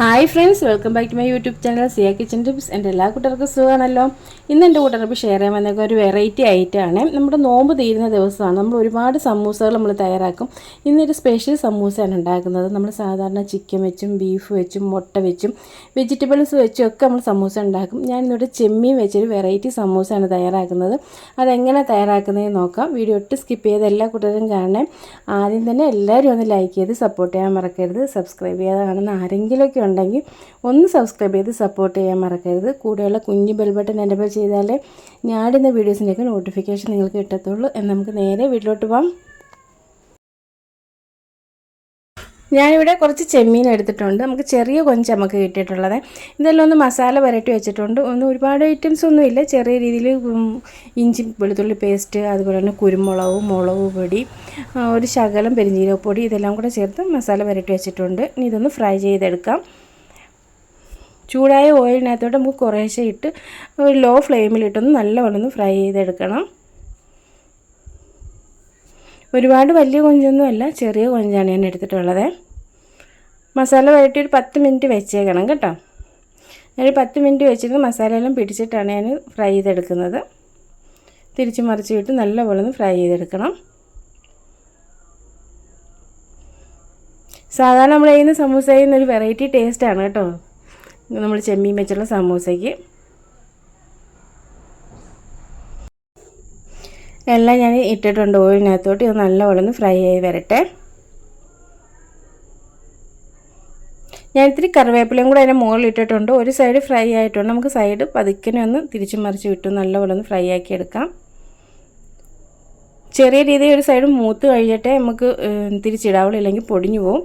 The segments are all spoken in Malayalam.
Hi friends welcome back to my YouTube channel Siya kitchen tips എന്റെ എല്ലാ കൂട്ടർക്കും സുഖമാണല്ലോ? ഇന്ന് എന്റെ കൂട്ടർക്ക് ഷെയർ ചെയ്യാൻ വന്ന ഒരു വെറൈറ്റി ഐറ്റമാണ് നമ്മുടെ നോമ്പ് തീരുന്ന ദിവസമാണ്. നമ്മൾ ഒരുപാട് സമൂസകൾ നമ്മൾ തയ്യാറാക്കും. ഇന്നൊരു സ്പെഷ്യൽ സമൂസയാണ് ഉണ്ടാക്കുന്നത്. നമ്മൾ സാധാരണ ചിക്കൻ വെച്ചും ബീഫ് വെച്ചും മുട്ട വെച്ചും വെജിറ്റബിൾസ് വെച്ചും ഒക്കെ നമ്മൾ സമൂസ ഉണ്ടാക്കും. ഞാൻ ഇന്നിവിടെ ചെമ്മീൻ വെച്ചൊരു വെറൈറ്റി സമൂസയാണ് തയ്യാറാക്കുന്നത്. അതെങ്ങനെ തയ്യാറാക്കുന്നതെന്ന് നോക്കാം. വീഡിയോ ഒട്ട് സ്കിപ്പ് ചെയ്ത് എല്ലാ കൂട്ടരും കാണണേ. ആദ്യം തന്നെ എല്ലാവരും ഒന്ന് ലൈക്ക് ചെയ്ത് സപ്പോർട്ട് ചെയ്യാൻ മറക്കരുത്. സബ്സ്ക്രൈബ് ചെയ്യാതെ കാണുന്ന ആരെങ്കിലുമൊക്കെ ഉണ്ടെങ്കിൽ ഒന്ന് സബ്സ്ക്രൈബ് ചെയ്ത് സപ്പോർട്ട് ചെയ്യാൻ മറക്കരുത്. കൂടെയുള്ള കുഞ്ഞു ബെൽ ബട്ടൺ എനേബിൾ ചെയ്താലേ ഞാനിടുന്ന വീഡിയോസിന്റെയൊക്കെ നോട്ടിഫിക്കേഷൻ നിങ്ങൾക്ക് കിട്ടത്തുള്ളൂ. എന്ന് നമുക്ക് നേരെ വീട്ടിലോട്ട് പോകാം ഞാനിവിടെ കുറച്ച് ചെമ്മീൻ എടുത്തിട്ടുണ്ട്. നമുക്ക് ചെറിയ കൊഞ്ച് നമുക്ക് കിട്ടിയിട്ടുള്ളത്. ഇതെല്ലാം ഒന്ന് മസാല പുരട്ടി വെച്ചിട്ടുണ്ട്. ഒന്ന് ഒരുപാട് ഐറ്റംസ് ഒന്നുമില്ല ചെറിയ രീതിയിൽ ഇഞ്ചി വെളുത്തുള്ളി പേസ്റ്റ് അതുപോലെ തന്നെ കുരുമുളക് മുളക് പൊടി ഒരു ശകലം പെരിഞ്ജീരകപ്പൊടി ഇതെല്ലാം കൂടെ ചേർത്ത് മസാല പുരട്ടി വെച്ചിട്ടുണ്ട്. ഇനി ഇതൊന്ന് ഫ്രൈ ചെയ്തെടുക്കാം. ചൂടായ ഓയിലിനകത്തോട്ട് നമുക്ക് കുറേശ്ശെ ഇട്ട് ഒരു ലോ ഫ്ലെയിമിലിട്ടൊന്ന് നല്ലവണ്ണം ഒന്ന് ഫ്രൈ ചെയ്തെടുക്കണം. ഒരുപാട് വലിയ കൊഞ്ചൊന്നുമല്ല ചെറിയ കൊഞ്ചാണ് ഞാൻ എടുത്തിട്ടുള്ളത്. മസാല വരട്ടി ഒരു പത്ത് മിനിറ്റ് വെച്ചേക്കണം കേട്ടോ. ഞാനൊരു പത്ത് മിനിറ്റ് വെച്ചിട്ട് മസാലയെല്ലാം പിടിച്ചിട്ടാണ് ഞാൻ ഫ്രൈ ചെയ്തെടുക്കുന്നത്. തിരിച്ച് മറിച്ച് വിട്ട് നല്ലപോലെ ഒന്ന് ഫ്രൈ ചെയ്തെടുക്കണം. സാധാരണ നമ്മൾ ചെയ്യുന്ന സമൂസ ചെയ്യുന്ന ഒരു വെറൈറ്റി ടേസ്റ്റാണ് കേട്ടോ. നമ്മൾ ചെമ്മീൻ വെച്ചുള്ള സമൂസയ്ക്ക്. എല്ലാം ഞാൻ ഇട്ടിട്ടുണ്ട്. ഓയിലിനകത്തോട്ട് ഇത് നല്ലപോലെ ഒന്ന് ഫ്രൈ ആയി വരട്ടെ. ഞാൻ ഇത്തിരി കറിവേപ്പിലയും കൂടെ അതിന്റെ മുകളിൽ ഇട്ടിട്ടുണ്ട് ഒരു സൈഡ് ഫ്രൈ ആയിട്ടുണ്ട്. നമുക്ക് സൈഡ് പതുക്കിനെ ഒന്ന് തിരിച്ചു മറിച്ച് വിട്ടു. നല്ലപോലെ ഒന്ന് ഫ്രൈ ആക്കി എടുക്കാം. ചെറിയ രീതിയിൽ ഒരു സൈഡ് മൂത്ത് കഴിഞ്ഞിട്ട് നമുക്ക് തിരിച്ചിടാവുള്ളൂ ഇല്ലെങ്കിൽ പൊടിഞ്ഞു പോവും.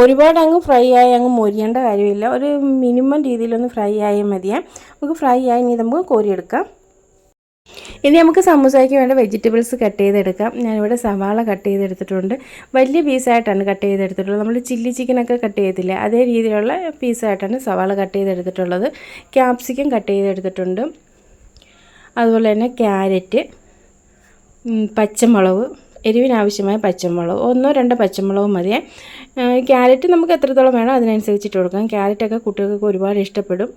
ഒരുപാട് അങ്ങ് ഫ്രൈ ആയി അങ്ങ് മൊരിയേണ്ട കാര്യമില്ല. ഒരു മിനിമം രീതിയിലൊന്ന് ഫ്രൈ ആയാൽ മതിയേ. നമുക്ക് ഫ്രൈ ആയി ഇനി നമുക്ക് കോരിയെടുക്കാം. ഇനി നമുക്ക് സമൂസയ്ക്ക് വേണ്ട വെജിറ്റബിൾസ് കട്ട് ചെയ്തെടുക്കാം. ഞാനിവിടെ സവാള കട്ട് ചെയ്തെടുത്തിട്ടുണ്ട്. വലിയ പീസായിട്ടാണ് കട്ട് ചെയ്തെടുത്തിട്ടുള്ളത്. നമ്മൾ ചില്ലി ചിക്കനൊക്കെ കട്ട് ചെയ്തില്ല അതേ രീതിയിലുള്ള പീസായിട്ടാണ് സവാള കട്ട് ചെയ്തെടുത്തിട്ടുള്ളത്. ക്യാപ്സിക്കം കട്ട് ചെയ്തെടുത്തിട്ടുണ്ട്. അതുപോലെ തന്നെ ക്യാരറ്റ് പച്ചമുളക് എരിവിനാവശ്യമായ പച്ചമുളക് ഒന്നോ രണ്ടോ പച്ചമുളക് മതിയെ. ക്യാരറ്റ് നമുക്ക് എത്രത്തോളം വേണോ അതിനനുസരിച്ചിട്ട് കൊടുക്കാം. ക്യാരറ്റൊക്കെ കുട്ടികൾക്ക് ഒരുപാട് ഇഷ്ടപ്പെടും.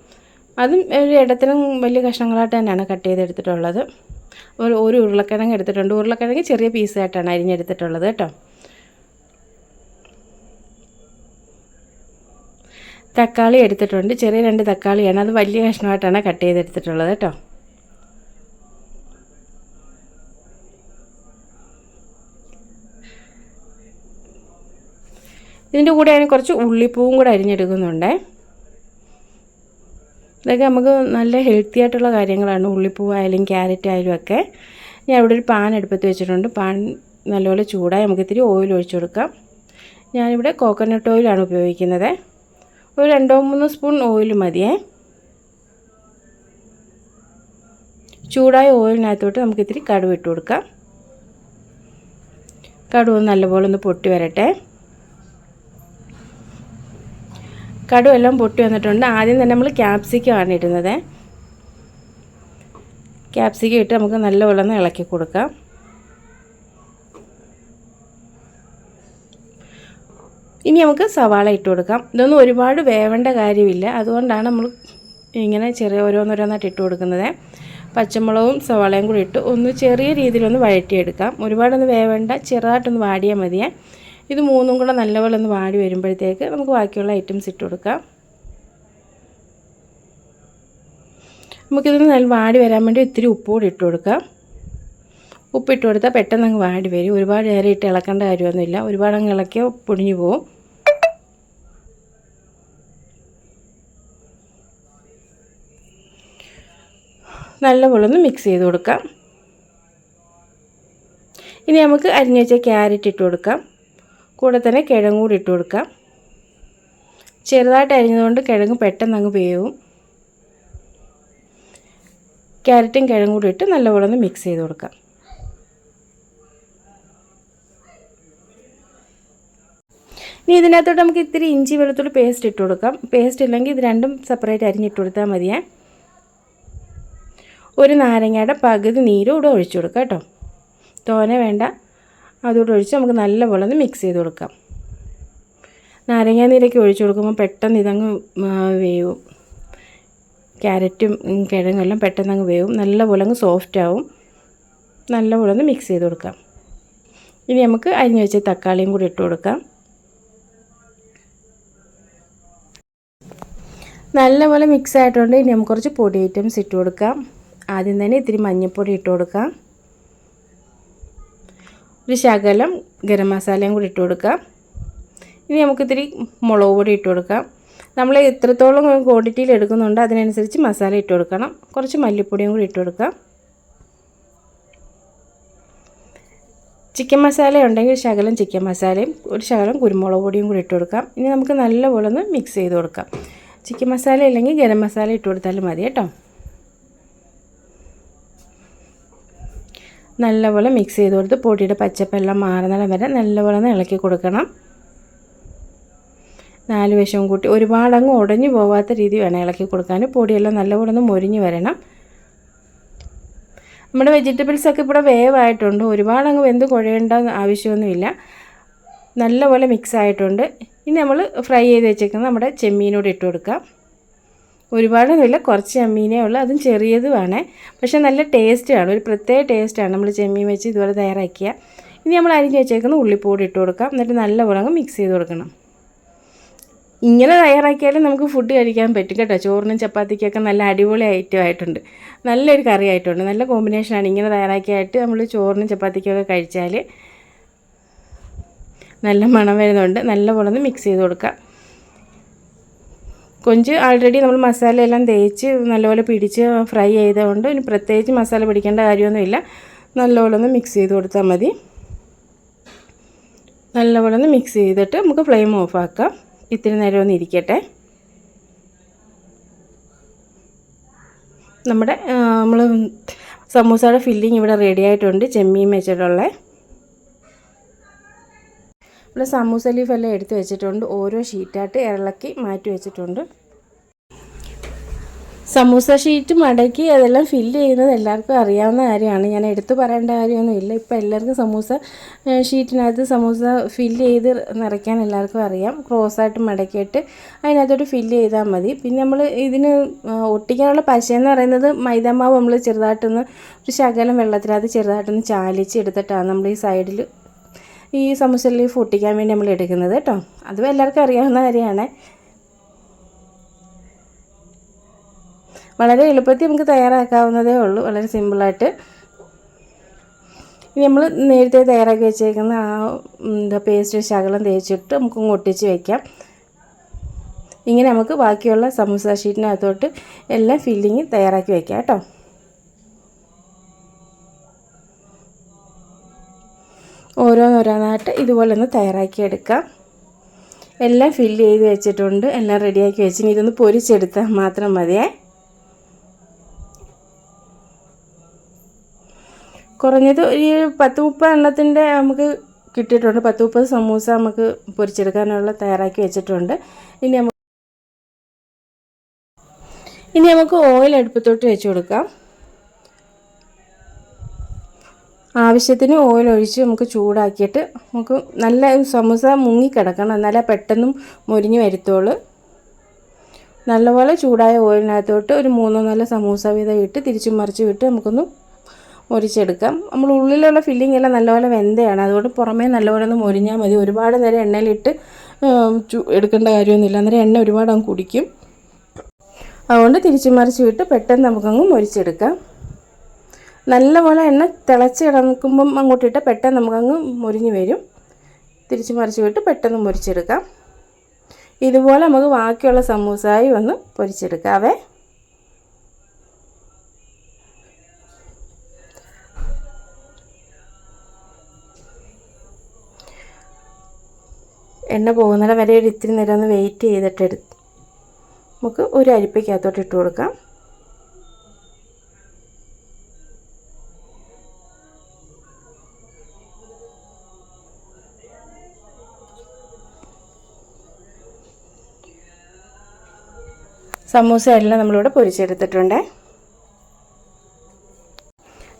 അതും ഒരു ഇടത്തിനും വലിയ കഷ്ണങ്ങളായിട്ട് തന്നെയാണ് കട്ട് ചെയ്തെടുത്തിട്ടുള്ളത്. ഒരു ഒരു ഉരുളക്കിഴങ്ങ് എടുത്തിട്ടുണ്ട്. ഉരുളക്കിഴങ്ങ് ചെറിയ പീസായിട്ടാണ് അരിഞ്ഞെടുത്തിട്ടുള്ളത് കേട്ടോ. തക്കാളി എടുത്തിട്ടുണ്ട്. ചെറിയ രണ്ട് തക്കാളിയാണ്. അത് വലിയ കഷ്ണമായിട്ടാണ് കട്ട് ചെയ്തെടുത്തിട്ടുള്ളത് കേട്ടോ. ഇതിന്റെ കൂടെ ഞാൻ കുറച്ച് ഉള്ളിപ്പൂവും കൂടെ അരിഞ്ഞെടുക്കുന്നുണ്ട്. ഇതൊക്കെ നമുക്ക് നല്ല ഹെൽത്തി ആയിട്ടുള്ള കാര്യങ്ങളാണ്. ഉള്ളിപ്പൂ ആയാലും ക്യാരറ്റ് ആയാലും ഒക്കെ. ഞാൻ ഇവിടെ ഒരു പാൻ എടുപ്പത്ത് വെച്ചിട്ടുണ്ട്. പാൻ നല്ലപോലെ ചൂടായി നമുക്ക് ഇത്തിരി ഓയിൽ ഒഴിച്ചു കൊടുക്കാം. ഞാനിവിടെ കോക്കനട്ട് ഓയിലാണ് ഉപയോഗിക്കുന്നത്. ഒരു രണ്ടോ മൂന്നോ സ്പൂൺ ഓയിൽ മതിയേ. ചൂടായ ഓയിലിനകത്തോട്ട് നമുക്ക് ഇത്തിരി ഇട്ട് കൊടുക്കാം. കടുവ് നല്ലപോലെ ഒന്ന് പൊട്ടി വരട്ടെ. കടു എല്ലാം പൊട്ടി വന്നിട്ടുണ്ട്. ആദ്യം തന്നെ നമ്മൾ ക്യാപ്സിക്കമാണ് ഇടുന്നത്. ക്യാപ്സിക്കം ഇട്ട് നമുക്ക് നല്ലപോലെ ഒന്ന് ഇളക്കി കൊടുക്കാം. ഇനി നമുക്ക് സവാള ഇട്ട് കൊടുക്കാം. ഇതൊന്നും ഒരുപാട് വേവേണ്ട കാര്യമില്ല. അതുകൊണ്ടാണ് നമ്മൾ ഇങ്ങനെ ചെറിയ ഓരോന്നോരോന്നായിട്ട് ഇട്ട് കൊടുക്കുന്നത്. പച്ചമുളകും സവാളയും കൂടി ഇട്ട് ഒന്ന് ചെറിയ രീതിയിലൊന്ന് വഴറ്റിയെടുക്കാം. ഒരുപാടൊന്ന് വേവേണ്ട. ചെറുതായിട്ടൊന്ന് വാടിയാൽ മതിയേ. ഇത് മൂന്നും കൂടെ നല്ലപോലെ ഒന്ന് വാടി വരുമ്പോഴത്തേക്ക് നമുക്ക് ബാക്കിയുള്ള ഐറ്റംസ് ഇട്ട് കൊടുക്കാം. നമുക്കിതൊന്ന് നല്ല വാടി വരാൻ വേണ്ടി ഇത്തിരി ഉപ്പ് കൂടി ഇട്ട് കൊടുക്കാം. ഉപ്പിട്ട് കൊടുത്താൽ പെട്ടെന്ന് അങ്ങ് വാടി വരും. ഒരുപാട് നേരം ഇട്ട് ഇളക്കേണ്ട കാര്യമൊന്നുമില്ല. ഒരുപാട് അങ്ങ് ഇളക്കിയാൽ പൊടിഞ്ഞു പോകും നല്ലപോലെ ഒന്ന് മിക്സ് ചെയ്ത് കൊടുക്കാം. ഇനി നമുക്ക് അരിഞ്ഞു വെച്ച ക്യാരറ്റ് ഇട്ട് കൊടുക്കാം. കൂടെ തന്നെ കിഴങ്ങ് കൂടി ഇട്ട് കൊടുക്കാം. ചെറുതായിട്ട് അരിഞ്ഞതുകൊണ്ട് കിഴങ്ങ് പെട്ടെന്ന് അങ്ങ് വേവും. ക്യാരറ്റും കിഴങ്ങും കൂടി ഇട്ട് നല്ലപോലെ ഒന്ന് മിക്സ് ചെയ്ത് കൊടുക്കാം. ഇനി ഇതിനകത്തോട്ട് നമുക്ക് ഇത്തിരി ഇഞ്ചി വെളുത്തുള്ളി പേസ്റ്റ് ഇട്ട് കൊടുക്കാം. പേസ്റ്റ് ഇല്ലെങ്കിൽ ഇത് രണ്ടും സെപ്പറേറ്റ് അരിഞ്ഞിട്ട് കൊടുത്താൽ മതിയേ ഒരു നാരങ്ങയുടെ പകുതി നീരും ഇവിടെ ഒഴിച്ചു കൊടുക്കാം കേട്ടോ. തോനെ വേണ്ട. അതുകൂടെ ഒഴിച്ച് നമുക്ക് നല്ലപോലെ ഒന്ന് മിക്സ് ചെയ്ത് കൊടുക്കാം. നാരങ്ങാ നീരൊക്കെ ഒഴിച്ചു കൊടുക്കുമ്പോൾ പെട്ടെന്ന് ഇതങ്ങ് വേവും. ക്യാരറ്റും കിഴങ്ങെല്ലാം പെട്ടെന്ന് അങ്ങ് വേവും. നല്ലപോലെ അങ്ങ് സോഫ്റ്റ് ആവും. നല്ലപോലെ ഒന്ന് മിക്സ് ചെയ്ത് കൊടുക്കാം. ഇനി നമുക്ക് അരിഞ്ഞ് വെച്ച തക്കാളിയും കൂടി ഇട്ട് കൊടുക്കാം. നല്ലപോലെ മിക്സ് ആയിട്ടുണ്ട്. ഇനി നമുക്ക് കുറച്ച് പൊടി ഐറ്റംസ് ഇട്ട് കൊടുക്കാം. ആദ്യം തന്നെ ഇത്തിരി മഞ്ഞൾപ്പൊടി ഇട്ട് കൊടുക്കാം. ഒരു ശകലം ഗരം മസാലയും കൂടി ഇട്ട് കൊടുക്കാം ഇനി നമുക്കിത്തിരി മുളക് പൊടി ഇട്ട് കൊടുക്കാം. നമ്മൾ എത്രത്തോളം ക്വാണ്ടിറ്റിയിൽ എടുക്കുന്നുണ്ട് അതിനനുസരിച്ച് മസാല ഇട്ട് കൊടുക്കണം. കുറച്ച് മല്ലിപ്പൊടിയും കൂടി ഇട്ട് കൊടുക്കാം. ചിക്കൻ മസാല ഉണ്ടെങ്കിൽ ശകലം ചിക്കൻ മസാലയും ഒരു ശകലം കുരുമുളക് പൊടിയും കൂടി ഇട്ട് കൊടുക്കാം. ഇനി നമുക്ക് നല്ലപോലെ ഒന്ന് മിക്സ് ചെയ്ത് കൊടുക്കാം. ചിക്കൻ മസാല ഇല്ലെങ്കിൽ ഗരം മസാല ഇട്ട് കൊടുത്താലും മതി കേട്ടോ. നല്ലപോലെ മിക്സ് ചെയ്ത് കൊടുത്ത് പൊടിയുടെ പച്ചപ്പെല്ലാം മാറുന്നിടം വരെ നല്ലപോലെ ഒന്ന് ഇളക്കി കൊടുക്കണം. നാല് വശവും കൂട്ടി ഒരുപാടങ്ങ് ഉടഞ്ഞു പോവാത്ത രീതി വേണം ഇളക്കി കൊടുക്കാൻ. പൊടിയെല്ലാം നല്ലപോലെ ഒന്ന് മൊരിഞ്ഞ് വരണം. നമ്മുടെ വെജിറ്റബിൾസ് ഒക്കെ ഇവിടെ വേവായിട്ടുണ്ട്. ഒരുപാടങ്ങ് വെന്ത് കുഴയേണ്ട ആവശ്യമൊന്നുമില്ല. നല്ലപോലെ മിക്സ് ആയിട്ടുണ്ട്. ഇനി നമ്മൾ ഫ്രൈ ചെയ്ത് വെച്ചേക്കുന്നത് നമ്മുടെ ചെമ്മീനോട് ഇട്ട് കൊടുക്കാം. ഒരുപാടൊന്നുമില്ല കുറച്ച് ചെമ്മീനേ ഉള്ളൂ. അതും ചെറിയതുമാണ്. പക്ഷേ നല്ല ടേസ്റ്റാണ്. ഒരു പ്രത്യേക ടേസ്റ്റാണ് നമ്മൾ ചെമ്മീൻ വെച്ച് ഇതുപോലെ തയ്യാറാക്കിയ. ഇനി നമ്മൾ അരിഞ്ഞ് വെച്ചേക്കുന്ന ഉള്ളിപ്പൂടി ഇട്ട് കൊടുക്കാം. എന്നിട്ട് നല്ലപോലെ അങ്ങ് മിക്സ് ചെയ്ത് കൊടുക്കണം. ഇങ്ങനെ തയ്യാറാക്കിയാലും നമുക്ക് ഫുഡ് കഴിക്കാൻ പറ്റും കേട്ടോ. ചോറിനും ചപ്പാത്തിക്കൊക്കെ നല്ല അടിപൊളി ഐറ്റം ആയിട്ടുണ്ട്. നല്ലൊരു കറി ആയിട്ടുണ്ട്. നല്ല കോമ്പിനേഷനാണ് ഇങ്ങനെ തയ്യാറാക്കിയായിട്ട് നമ്മൾ ചോറിനും ചപ്പാത്തിക്കൊക്കെ കഴിച്ചാൽ നല്ല മണം വരുന്നുണ്ട്. നല്ലപോലെ ഒന്ന് മിക്സ് ചെയ്ത് കൊടുക്കുക കൊഞ്ച് ആൾറെഡി നമ്മൾ മസാല എല്ലാം തേച്ച് നല്ലപോലെ പിടിച്ച് ഫ്രൈ ചെയ്തുകൊണ്ട് ഇനി പ്രത്യേകിച്ച് മസാല പിടിക്കേണ്ട കാര്യമൊന്നുമില്ല. നല്ലപോലെ ഒന്ന് മിക്സ് ചെയ്ത് കൊടുത്താൽ മതി. നല്ലപോലെ ഒന്ന് മിക്സ് ചെയ്തിട്ട് നമുക്ക് ഫ്ലെയിം ഓഫാക്കാം ഇത്തിരി നേരം ഒന്ന് ഇരിക്കട്ടെ. നമ്മുടെ നമ്മൾ സമൂസയുടെ ഫില്ലിങ് ഇവിടെ റെഡി ആയിട്ടുണ്ട്. ചെമ്മീൻ വെച്ചിട്ടുള്ള ഇവിടെ സമൂസ ലീഫെല്ലാം എടുത്ത് വെച്ചിട്ടുണ്ട്. ഓരോ ഷീറ്റായിട്ട് ഇളക്കി മാറ്റി വെച്ചിട്ടുണ്ട്. സമൂസ ഷീറ്റ് മടക്കി അതെല്ലാം ഫില്ല് ചെയ്യുന്നത് എല്ലാവർക്കും അറിയാവുന്ന കാര്യമാണ്. ഞാൻ എടുത്തു പറയേണ്ട കാര്യമൊന്നുമില്ല ഇപ്പോൾ എല്ലാവർക്കും സമൂസ ഷീറ്റിനകത്ത് സമൂസ ഫില്ല് ചെയ്ത് നിറയ്ക്കാൻ എല്ലാവർക്കും അറിയാം. ക്രോസായിട്ട് മടക്കിയിട്ട് അതിനകത്തോട്ട് ഫില്ല് ചെയ്താൽ മതി. പിന്നെ നമ്മൾ ഇതിന് ഒട്ടിക്കാനുള്ള പശയെന്ന് പറയുന്നത് മൈദാമാവ് നമ്മൾ ചെറുതായിട്ടൊന്ന് ഒരു ശകലം വെള്ളത്തിനകത്ത് ചെറുതായിട്ടൊന്ന് ചാലിച്ച് എടുത്തിട്ടാണ് നമ്മൾ ഈ സൈഡിൽ ഈ സമൂസ ലീഫ് ഒട്ടിക്കാൻ വേണ്ടി നമ്മൾ എടുക്കുന്നത് കേട്ടോ. അതും എല്ലാവർക്കും അറിയാവുന്ന കാര്യമാണ്. വളരെ എളുപ്പത്തിൽ നമുക്ക് തയ്യാറാക്കാവുന്നതേ ഉള്ളൂ. വളരെ സിമ്പിളായിട്ട് ഇനി നമ്മൾ നേരത്തെ തയ്യാറാക്കി വെച്ചേക്കുന്ന ആ എന്താ പേസ്റ്റ് ശകലം തേച്ചിട്ട് നമുക്ക് ഒട്ടിച്ച് വയ്ക്കാം ഇങ്ങനെ നമുക്ക് ബാക്കിയുള്ള സമൂസ ഷീറ്റിനകത്തോട്ട് എല്ലാം ഫില്ലിങ് തയ്യാറാക്കി വയ്ക്കാം കേട്ടോ. ഓരോന്നോരോന്നായിട്ട് ഇതുപോലെ ഒന്ന് തയ്യാറാക്കി എടുക്കാം എല്ലാം ഫില്ല് ചെയ്ത് വെച്ചിട്ടുണ്ട്. എല്ലാം റെഡിയാക്കി വെച്ചിന് ഇതൊന്ന് പൊരിച്ചെടുത്താൽ മാത്രം മതിയേ. കുറഞ്ഞത് ഒരു പത്ത് മുപ്പത് എണ്ണത്തിന്റെ നമുക്ക് കിട്ടിയിട്ടുണ്ട്. പത്ത് മുപ്പത് സമൂസ നമുക്ക് പൊരിച്ചെടുക്കാനുള്ള തയ്യാറാക്കി വെച്ചിട്ടുണ്ട്. ഇനി നമുക്ക് ഇനി നമുക്ക് ഓയിൽ അടുപ്പത്തോട്ട് വെച്ച് കൊടുക്കാം. ആവശ്യത്തിന് ഓയിൽ ഒഴിച്ച് നമുക്ക് ചൂടാക്കിയിട്ട് നമുക്ക് നല്ല സമൂസ മുങ്ങിക്കിടക്കണം. എന്നാലേ പെട്ടെന്നും മുരിഞ്ഞ് വരുത്തോളൂ നല്ലപോലെ ചൂടായ ഓയിലിനകത്തോട്ട് ഒരു മൂന്നോ നാലോ സമൂസ വീതം ഇട്ട് തിരിച്ചും മറിച്ച് വിട്ട് നമുക്കൊന്ന് മുരിച്ചെടുക്കാം. നമ്മൾ ഉള്ളിലുള്ള ഫില്ലിംഗ് എല്ലാം നല്ലപോലെ വെന്തയാണ്. അതുകൊണ്ട് പുറമേ നല്ലപോലെ ഒന്ന് മുരിഞ്ഞാൽ മതി. ഒരുപാട് നേരം എണ്ണയിലിട്ട് എടുക്കേണ്ട കാര്യമൊന്നുമില്ല. അന്നേരം എണ്ണ ഒരുപാട് അങ്ങ് കുടിക്കും. അതുകൊണ്ട് തിരിച്ചു മറിച്ച് വിട്ട് പെട്ടെന്ന് നമുക്കങ്ങ് മുരിച്ചെടുക്കാം. നല്ലപോലെ എണ്ണ തിളച്ച് കിടക്കുമ്പം അങ്ങോട്ടിട്ട് പെട്ടെന്ന് നമുക്കങ്ങ് മുരിഞ്ഞ് വരും. തിരിച്ച് മറിച്ച് വിട്ട് പെട്ടെന്ന് മുരിച്ചെടുക്കാം. ഇതുപോലെ നമുക്ക് ബാക്കിയുള്ള സമൂസായി ഒന്ന് പൊരിച്ചെടുക്കാവേ. എണ്ണ പോകുന്നിടം വരെ ഒരു ഇത്തിരി നേരം ഒന്ന് വെയിറ്റ് ചെയ്തിട്ട് നമുക്ക് ഒരു അരിപ്പയ്ക്കകത്തോട്ട് ഇട്ട് കൊടുക്കാം. സമൂസ എല്ലാം നമ്മളിവിടെ പൊരിച്ചെടുത്തിട്ടുണ്ട്.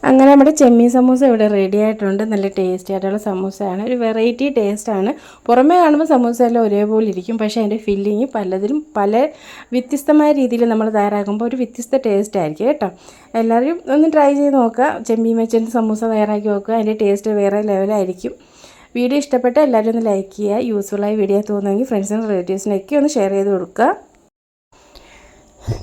അങ്ങനെ നമ്മുടെ ചെമ്മീൻ സമൂസ ഇവിടെ റെഡി ആയിട്ടുണ്ട്. നല്ല ടേസ്റ്റി ആയിട്ടുള്ള സമൂസയാണ്. ഒരു വെറൈറ്റി ടേസ്റ്റാണ് പുറമേ കാണുമ്പോൾ സമൂസ എല്ലാം ഒരേപോലെ ഇരിക്കും. പക്ഷേ അതിന്റെ ഫില്ലിങ് പലതിലും പല വ്യത്യസ്തമായ രീതിയിൽ നമ്മൾ തയ്യാറാക്കുമ്പോൾ ഒരു വ്യത്യസ്ത ടേസ്റ്റ് ആയിരിക്കും കേട്ടോ. എല്ലാവരും ഒന്ന് ട്രൈ ചെയ്ത് നോക്കുക. ചെമ്മീൻ വെച്ചിട്ട് സമൂസ തയ്യാറാക്കി നോക്കുക അതിന്റെ ടേസ്റ്റ് വേറെ ലെവലായിരിക്കും വീഡിയോ ഇഷ്ടപ്പെട്ട എല്ലാവരും ഒന്ന് ലൈക്ക് ചെയ്യുക. യൂസ്ഫുള്ളായ വീഡിയോ തോന്നുമെങ്കിൽ ഫ്രണ്ട്സിനും റിലേറ്റീവ്സിനൊക്കെ ഒന്ന് ഷെയർ ചെയ്ത് കൊടുക്കുക.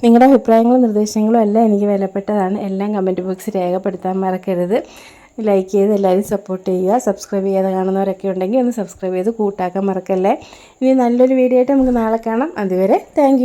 നിങ്ങളുടെ അഭിപ്രായങ്ങളും നിർദ്ദേശങ്ങളും എല്ലാം എനിക്ക് വിലപ്പെട്ടതാണ്. എല്ലാം കമന്റ് ബോക്സിൽ രേഖപ്പെടുത്താൻ മറക്കരുത്. ലൈക്ക് ചെയ്ത് എല്ലാവരും സപ്പോർട്ട് ചെയ്യുക. സബ്സ്ക്രൈബ് ചെയ്യാതെ കാണുന്നവരൊക്കെ ഉണ്ടെങ്കിൽ ഒന്ന് സബ്സ്ക്രൈബ് ചെയ്ത് കൂട്ടാക്കാൻ മറക്കല്ലേ. ഇനി നല്ലൊരു വീഡിയോ ആയിട്ട് നമുക്ക് നാളെ കാണാം. അതുവരെ താങ്ക്